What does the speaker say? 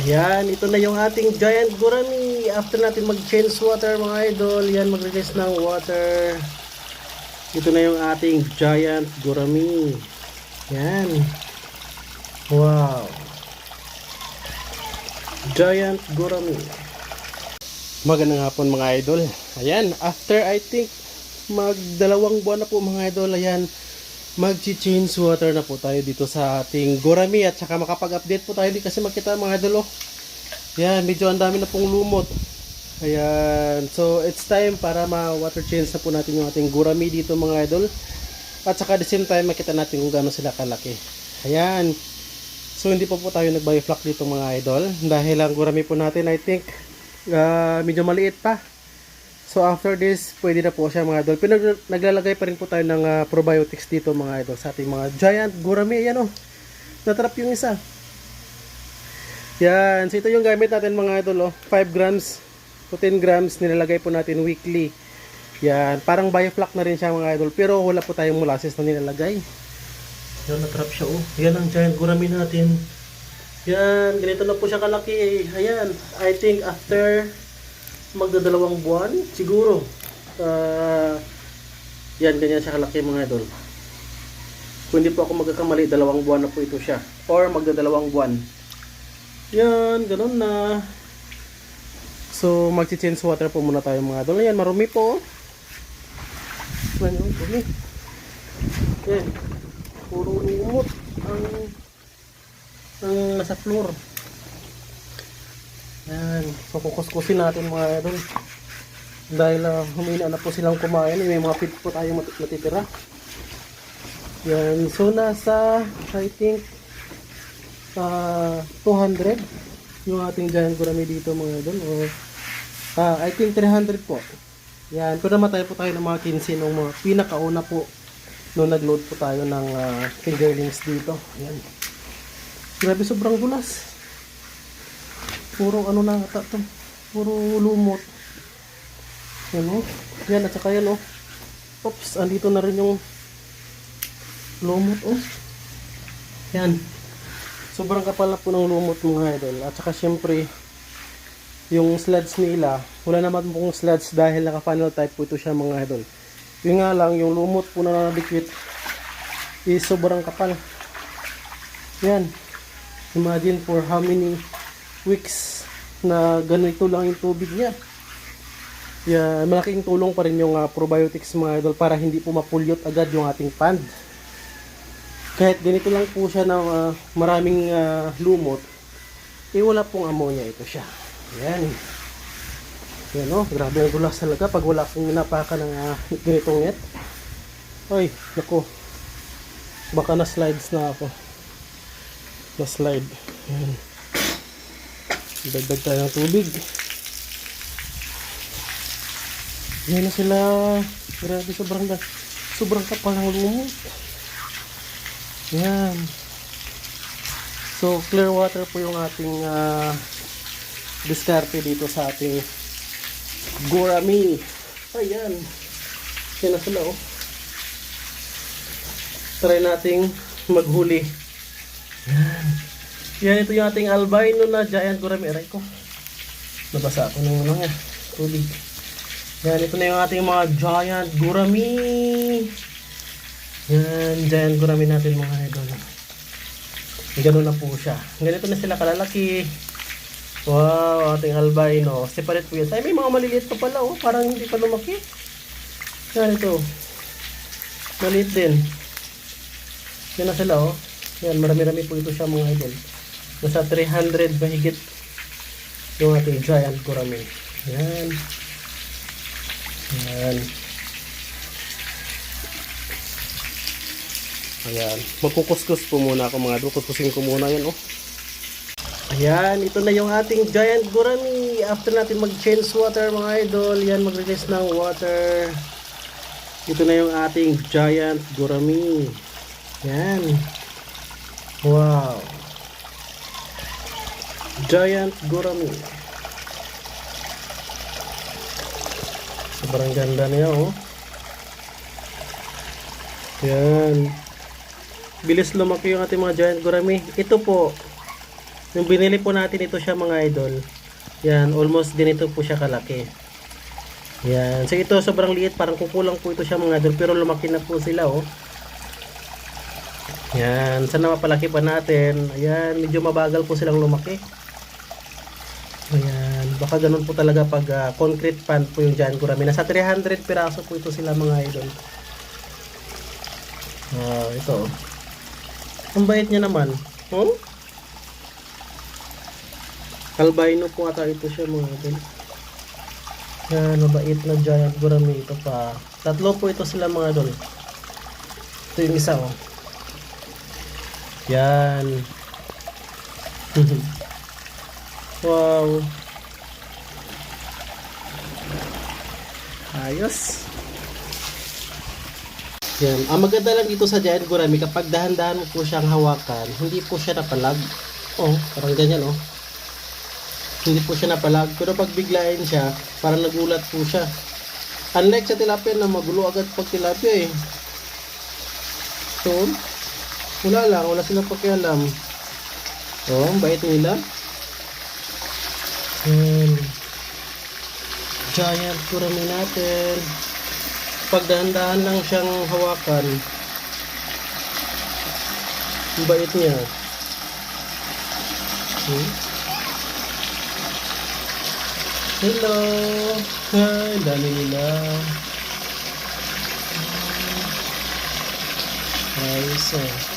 Ayan, ito na yung ating giant gurami. After natin mag-change water mga idol, yan mag-release ng water. Ito na yung ating giant gurami. Yan. Wow. Giant gurami. Magandang hapon mga idol. Ayan, after I think magdalawang buwan na po mga idol, ayan, magchi-change water na po tayo dito sa ating gurami at saka makapag-update po tayo di kasi makita mga idol oh. Yan, medyo ang dami na pong lumot. Ayan, so it's time para ma-water change na po natin yung ating gurami dito mga idol. At saka the same time makita natin kung gaano sila kalaki. Ayan. So hindi pa po tayo nag-bioflock dito mga idol dahil ang gurami po natin I think ah, medyo maliit pa. So after this, pwede na po siya mga idol. Pinag naglalagay pa rin po tayo ng ah, probiotics dito mga idol sa ating mga giant gurami. Ayan o. Natrap yung isa. Yan. So ito yung gamit natin mga idol. Oh. 5 grams to 10 grams nilalagay po natin weekly. Yan. Parang bioflock na rin siya mga idol. Pero wala po tayong molasses na nilalagay. Yan, natrap siya oh. Yan ang giant gurami natin. Yan. Ganito na po siya kalaki. Ayan. I think after magdadalawang buwan, siguro. Ah, yan, ganyan siya kalaki mga idol. Kung po ako magkakamali, dalawang buwan na po ito siya. Or magdadalawang buwan. Yan, ganun na. So, mag-change water po muna tayo mga idol. Yan, marumi po. oh. Yung dumi. Yan. Puro lumot ang ang nasa floor. Yan. So, kukuskusin natin mga idol. Dahil uh, humina na po silang kumain. May mga feed po tayo mat- natitira. Yan. So, nasa, I think, uh, 200 yung ating giant gurami dito mga idol. O, ah, I think 300 po. Yan. Pero namatay po tayo ng mga 15 nung mga pinakauna po nung nag-load po tayo ng uh, fingerlings dito. Yan. Grabe sobrang dulas. Puro ano na ata to. Puro lumot. Yan o. Yan at saka yan o. Oops, andito na rin yung lumot o. Yan. Sobrang kapal na po ng lumot mga idol. At saka syempre, yung sleds nila, wala naman pong sleds dahil naka-funnel type po ito siya mga idol. Yung nga lang, yung lumot po na nadikit is sobrang kapal. Yan. Imagine for how many weeks na ganito lang yung tubig niya. Yeah, malaking tulong pa rin yung ah, probiotics mga idol para hindi po mapulyot agad yung ating pond. Kahit ganito lang po siya na ah, maraming ah, lumot, eh wala pong ammonia ito siya. Yan. Yan o, grabe ang gulas talaga pag wala pong napaka ng ah, ganitong net. Ay, naku. Baka na slides na ako. Na slide. Yan. Dagdag tayo ng tubig. Yan na sila. Grabe, sobrang, sobrang kapal ng lumot. Yan. So, clear water po yung ating ah, diskarte dito sa ating Gorami. Ayan. Yan na sila, oh. Try nating maghuli. Yan. Yan, ito yung ating albino na giant Gorami. Aray ko. Nabasa ako ng ano nga. Tubig. Yan, ito na yung ating mga giant Gorami. Yan, giant gurami natin mga idol. Ganun na po siya. Ganito na sila kalalaki. Wow, ating albino. Separate po yan. Ay, may mga maliliit pa pala, oh. Parang hindi pa lumaki. Yan, ito. Maliit din. Yan na sila, oh. Yan, marami-rami po ito siya, mga idol. Nasa 300 mahigit yung ating giant gurami. Yan. Yan. Ayan. Magkukuskus po muna ako mga idol. Kuskusin ko muna yan, oh. Ayan, ito na yung ating giant gurami. After natin mag-change water mga idol, yan mag-release ng water. Ito na yung ating giant gurami. Yan. Wow. Giant gurami. Sobrang ganda niya, oh. Yan. Bilis lumaki yung ating mga giant gurami. Ito po, Yung binili po natin ito siya mga idol. Yan, almost ganito po siya kalaki. Yan. So ito sobrang liit, parang kukulang po ito siya mga idol, pero lumaki na po sila oh. Yan, sana mapalaki pa natin. Ayan, medyo mabagal po silang lumaki. Ayan, baka ganun po talaga pag ah, concrete pan po yung Giant Gurami. Nasa 300 piraso po ito sila mga idol. Ah, ito. Ang bait niya naman. Hmm? Albino po ata ito siya mga idol. Yan, mabait na Giant Gurami ito pa. Tatlo po ito sila mga idol. Ito yung isa oh. Yan. wow. Ayos. Yan. Ang maganda lang dito sa Giant Gurami, kapag dahan-dahan mo po siyang hawakan, hindi po siya napalag. Oh, parang ganyan oh. Hindi po siya napalag. Pero pag biglayin siya, parang nagulat po siya. Unlike sa tilapia na magulo agad pag tilapia eh. So, wala lang, wala silang pakialam. Oh, bait nila. Yan. Giant kurami natin. Pag dahan-dahan lang siyang hawakan. Ang bait niya. Hmm? Hello! Hi, dami nila. Ayos eh.